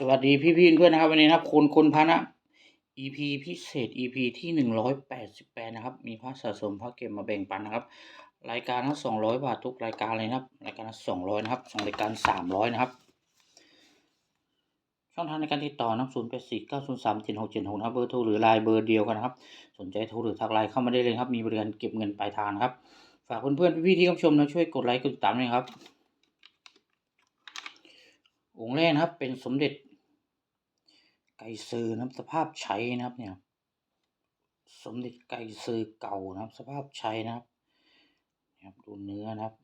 สวัสดีพี่พี่เพื่อนนะครับ วันนี้นะครับคนคนพระนะ EP พิเศษ EP ที่หนึ่งร้อยแปดสิบแปดนะครับ มีพระสะสมพระเก็บมาแบ่งปันนะครับ รายการละสองร้อยบาททุกรายการเลยนะครับ รายการละสองร้อยนะครับสองรายการสามร้อยนะครับ ช่องทางในการติดต่อนะศูนย์แปดสี่เก้าศูนย์สามเจ็ดหกเจ็ดหกนะครับเบอร์โทรหรือไลน์เบอร์เดียวกันนะครับ สนใจโทรหรือทักไลน์เข้ามาได้เลยครับ มีบริการเก็บเงินปลายทางครับ ฝากเพื่อนๆพี่ๆที่เข้าชมนะช่วยกดไลค์กดติดตามด้วยครับองค์แรกนะครับเป็นสมเด็จ ไก่ซือนะครับสภาพใช้นะครับเนี่ย สมเด็จไก่ซือเก่านะครับ สภาพใช้นะครับนะครับดูเนื้อนะครับ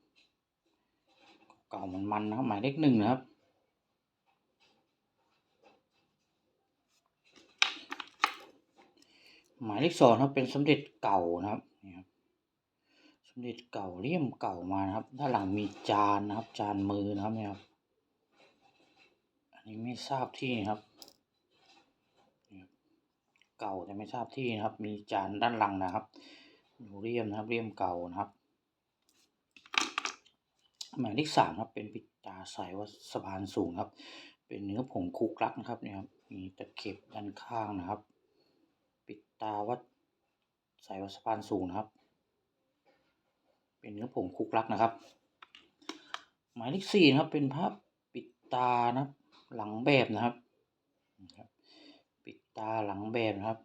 เก่ามันมันๆนะครับหมายเลขหนึ่งนะครับหมายเลขสองนะครับเป็นสมเด็จเก่านะครับนี่ครับ สมเด็จเก่าเลี่ยมเก่ามานะครับ ด้านหลังมีจานนะครับ จานมือนะครับเนี่ยครับอันนี้ไม่ทราบที่นะครับ เก่าแต่ไม่ทราบที่นะครับ มีจานด้านหลังนะครับดูเลี่ยมนะครับเลี่ยมเก่านะครับ หมายเลขสามครับ เป็นปิดตาสายวัดสะพานสูงครับ เป็นเนื้อผงคุกลักนะครับเนี่ยครับมีตะเข็บด้านข้างนะครับ ปิดตาวัดสายวัดสะพานสูงนะครับ เป็นเนื้อผงคุกลักนะครับ หมายเลขสี่นะครับเป็นภาพปิดตานะครับ หลังแบบนะครับ ตาหลังแบบนครับ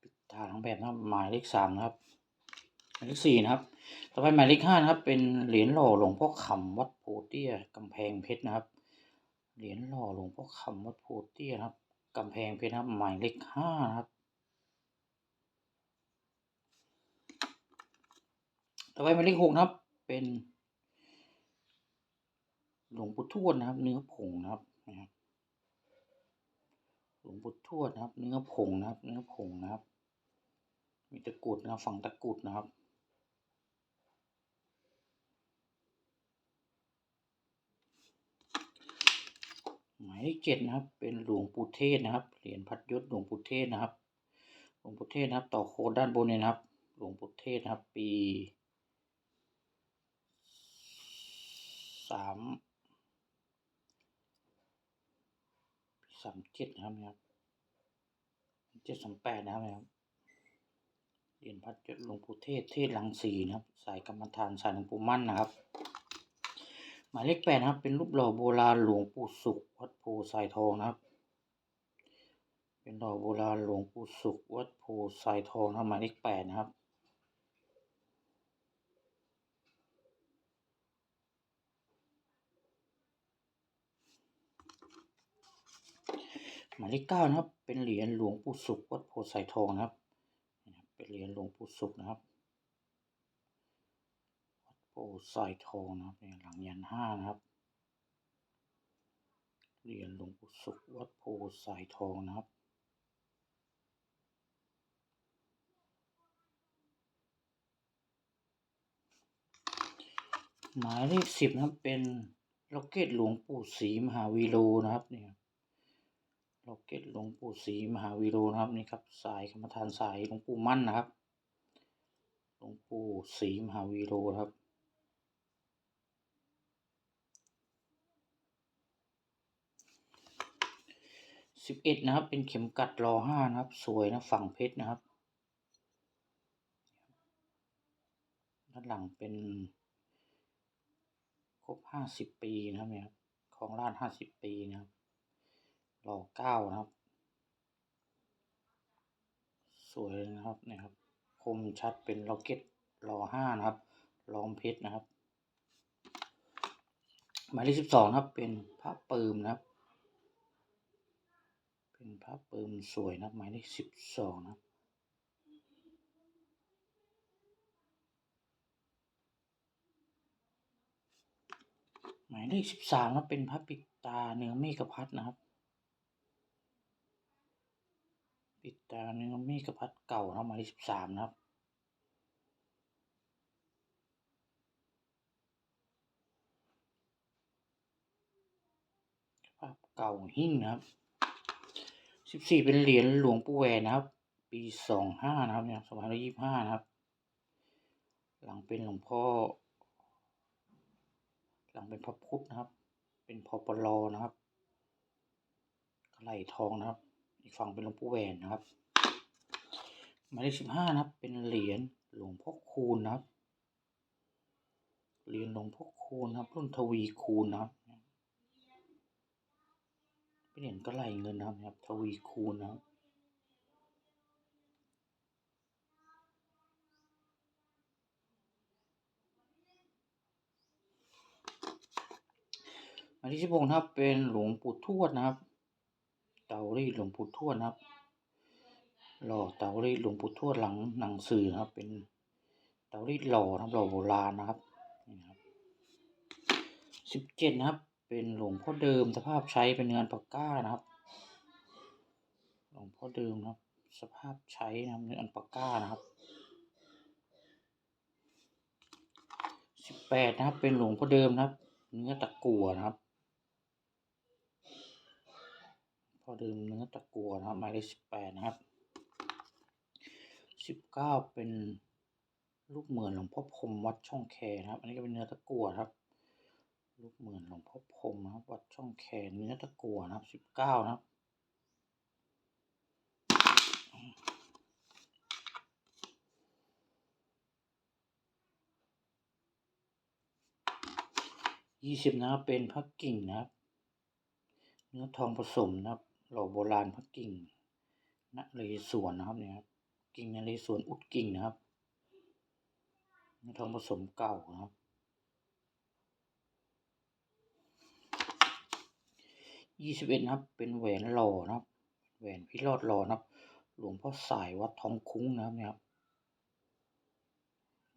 ปิดตาหลังแบบนครับหมายเลขสามนะครับ หมายเลขสี่นะครับ ต่อไปหมายเลขห้านะครับ เป็นเหรียญหล่อหลวงพ่อคำวัดโพเตี้ยกำแพงเพชรนะครับ เหรียญหล่อหลวงพ่อคำวัดโพเตี้ยครับกำแพงเพชรนะครับหมายเลขห้านะครับต่อไปหมายเลขหกนะครับ เป็น หลวงปู่ทวดนะครับ เนื้อผงนะครับนะครับหลวงปู่ทวดนะครับ เนื้อผงนะครับ เนื้อผงนะครับ มีตะกรุดนะครับฝังตะกรุดนะครับหมายเลขเจ็ดนะครับ เป็นหลวงปู่เทศนะครับ เหรียญพัดยศหลวงปู่เทศนะครับ หลวงปู่เทศนะครับ ต่อโคดด้านบนเนี่ยนะครับ หลวงปู่เทศนะครับ ปีสาม สามเจ็ดนะครับเนี่ยครับเจ็ดสามแปดนะครับเนี่ยครับเหรียญพัดยศหลวงปู่เทศเทศลังสีนะครับ สายกรรมฐานสายหลวงปู่มั่นนะครับ หมายเลขแปดนะครับ เป็นรูปหล่อโบราณหลวงปู่สุขวัดโพสายทองนะครับ เป็นหล่อโบราณหลวงปู่สุขวัดโพสายทองนะหมายเลขแปดนะครับ หมายเลขเก้านะครับ เป็นเหรียญหลวงปู่สุขวัดโพสายทองนะครับ เป็นเหรียญหลวงปู่สุขนะครับ วัดโพสายทองนะครับเนี่ยหลังยันห้านะครับ เหรียญหลวงปู่สุขวัดโพสายทองนะครับหมายเลขสิบนะครับเป็นล็อกเก็ตหลวงปู่ศรีมหาวีโรนะครับเนี่ย ล็อกเก็ตหลวงปู่ศรีมหาวีโรนะครับนี่ครับ สายกรรมฐานสายหลวงปู่มั่นนะครับหลวงปู่ศรีมหาวีโรครับสิบเอ็ดนะครับ เป็นเข็มกัดรอห้านะครับ สวยนะฝั่งเพชรนะครับด้านหลังเป็นครบห้าสิบปีนะครับเนี่ยครับของราชห้าสิบปีนะครับ รอเก้านะครับ สวยนะครับเนี่ยครับ คมชัดเป็นล็อกเก็ตรอห้านะครับล้อมเพชรนะครับ หมายเลขสิบสองนะครับ เป็นพระปืมนะครับ เป็นพระปืมสวยนะครับ หมายเลขสิบสองนะครับหมายเลขสิบสามนะเป็นพระปิดตาเนื้อเมฆพัดนะครับ ปิดตาเนื้อเมฆพัดเก่านะครับหมายเลขสิบสามนะครับ ภาพเก่าหิ้งนะครับสิบสี่เป็นเหรียญหลวงปู่แหวนนะครับ ปีสองห้านะครับเนี่ยสองพันยี่สิบห้านะครับ หลังเป็นหลวงพ่อ หลังเป็นพระพุทธนะครับ เป็นพอปลอนะครับไหลทองนะครับ อีกฝั่งเป็นหลวงปู่แหวนนะครับหมายเลขสิบห้านะครับ เป็นเหรียญหลวงพ่อคูณนะครับ เหรียญหลวงพ่อคูณนะครับรุ่นทวีคูณนะครับเป็นเหรียญก็ไหลเงินนะครับ ทวีคูณนะครับหมายที่สิบหกนะครับเป็นหลวงปู่ทวดนะครับ เตารีดหลวงปู่ทวดนะครับ หล่อเตารีดหลวงปู่ทวดหลังหนังสือนะครับ เป็นเตารีดหล่อนะครับหล่อโบราณนะครับนี่นะครับสิบเจ็ดนะครับ เป็นหลวงพ่อเดิมสภาพใช้เป็นเนื้อปากก้านะครับ หลวงพ่อเดิมนะครับ สภาพใช้นะครับเนื้อปากก้านะครับสิบแปดนะครับ เป็นหลวงพ่อเดิมนะครับ เนื้อตะกั่วนะครับ พอดื่มเนื้อตะกัวนะครับหมายเลขสิบแปดนะครับสิบเก้าเป็นลูกเหมือนหลวงพ่อพรมวัดช่องแคนะครับ อันนี้ก็เป็นเนื้อตะกัวครับ ลูกเหมือนหลวงพ่อพรมนะครับ วัดช่องแคเนื้อตะกัวนะครับสิบเก้านะครับยี่สิบนะครับเป็นพระกิ่งนะครับ เนื้อทองผสมนะครับ หล่อโบราณพระกิ่งนเรศวรนะครับเนี่ยครับกิ่งนเรศวรอุดกิ่งนะครับท้อทองผสมเก่านะครับ ยี่สิบเอ็ดนะครับ เป็นแหวนหล่อนะครับ แหวนพิรอดหล่อนะครับ หลวงพ่อสายวัดทองคุ้งนะครับเนี่ยครับ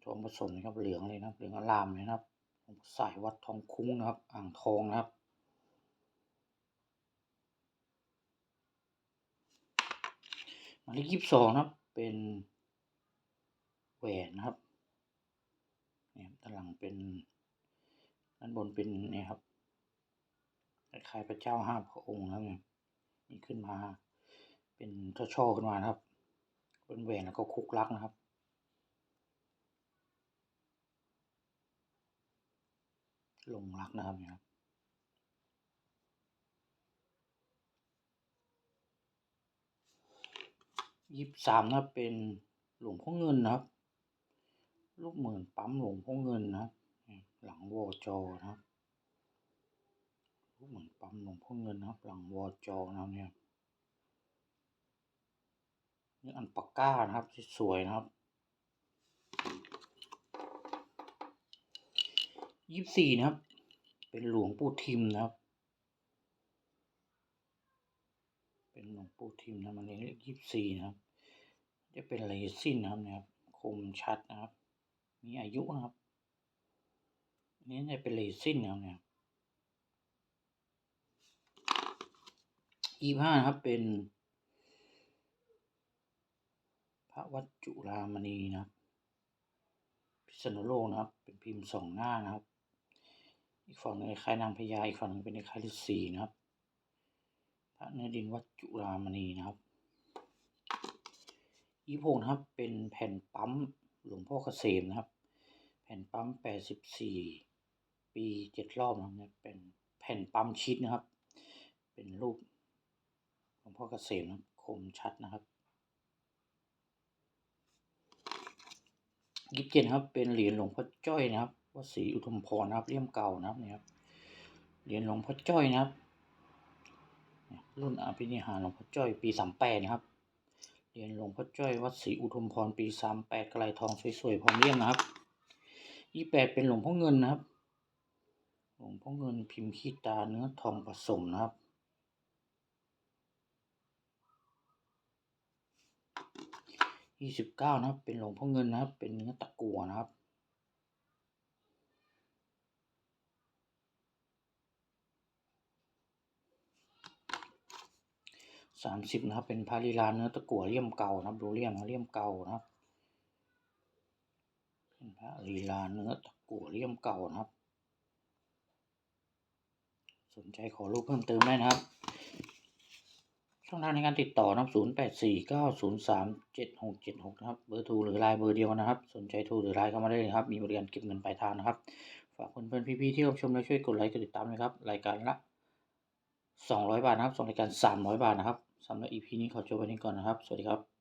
ทองผสมนะครับ เหลืองเลยนะครับ เหลืองอลามเลยนะครับ หลวงพ่อสายวัดทองคุ้งนะครับ อ่างทองนะครับ หมายเลขยี่สิบสองนะครับ เป็นแหวนนะครับเนี่ยด้านหลังเป็นด้านบนเป็นเนี่ยครับคล้ายพระเจ้าห้าพระองค์นะครับเนี่ยนี่ขึ้นมา เป็นช่อๆขึ้นมาครับ เป็นแหวนแล้วก็คุกลักนะครับลงรักนะครับเนี่ยครับ ยี่สิบสามนะเป็นหลวงพ่อเงินนะครับ ลูกเหมือนปั๊มหลวงพ่อเงินนะหลังวอจอนะครับลูกเหมือนปั๊มหลวงพ่อเงินนะครับ หลังวอจอนะเนี่ยนี่อันปากก้านะครับสวยนะครับยี่สิบสี่นะครับ เป็นหลวงปู่ทิมนะครับ เป็นหลวงปู่ทิมนะมันเลขยี่สิบสี่นะครับ จะเป็นเลซินนะครับนี่ยครับ คมชัดนะครับ มีอายุนะครับอันนี้จะเป็นเลซินนะครับเนี่ยยี่ห้านะครับเป็นพระวัดจุฬามณีนะครับ พิษณุโลกนะครับ เป็นพิมพ์สองหน้านะครับ อีกฝั่งหนึงคล้ายนางพญาอีกฝั่งหนึงเป็นคล้ายฤาษีนะครับ ระเนื้อดินวัดจุฬามณีนะครับยี่หกนะครับเป็นแผ่นปั๊มหลวงพ่อเกษมนะครับ แผ่นปั๊มแปดสิบสี่ปีเจ็ดรอบนะครับเป็นแผ่นปั๊มชิดนะครับ เป็นรูปหลวงพ่อเกษมนะคคมชัดนะครับยิบเจ็ดครับเป็นเหรียญหลวงพ่อจ้อยนะครับวัดศรีอุทุมพรนะครับเลี่ยมเก่านะครับเนี่ยครับเหรียญหลวงพ่อจ้อยนะครับ รุ่นอภินิหารหลวงพ่อจ้อยปีสามแปดนะครับ เหรียญหลวงพ่อจ้อยวัดศรีอุทุมพรปีสามแปดกระไรทองสวยๆพร้อมเลี่ยมนะครับยี่แปดเป็นหลวงพ่อเงินนะครับ หลวงพ่อเงินพิมพ์ขี้ตาเนื้อทองผสมนะครับยี่สิบเก้านะครับ เป็นหลวงพ่อเงินนะครับ เป็นเนื้อตะกั่วนะครับ สามสิบนะครับ เป็นพาลีลาเนื้อตะกั่วเลี่ยมเก่านะครับดูเลี่ยมนะเลี่ยมเก่านะครับเป็นพระลีลาเนื้อตะกั่วเลี่ยมเก่านะครับ สนใจขอรูปเพิ่มเติมได้นะครับ ช่องทางในการติดต่อนะครับ0 8 4 9 0 3 7 6 7 6นย์สามเจ็ดหกเจ็ดหกนะครับ เบอร์โทรหรือไลน์เบอร์เดียวนะครับ สนใจโทรหรือไลน์เข้ามาได้เลยครับ มีบริการเก็บเงินปลายทางนะครับ ฝากเพื่อนๆพี่ๆที่รับชมและช่วยกดไลค์กดติดตามนะครับ รายการละ200บาทนะครับสองรายการ300บาทนะครับ สำหรับ EP นี้ขอจบไว้นี้ก่อนนะครับ สวัสดีครับ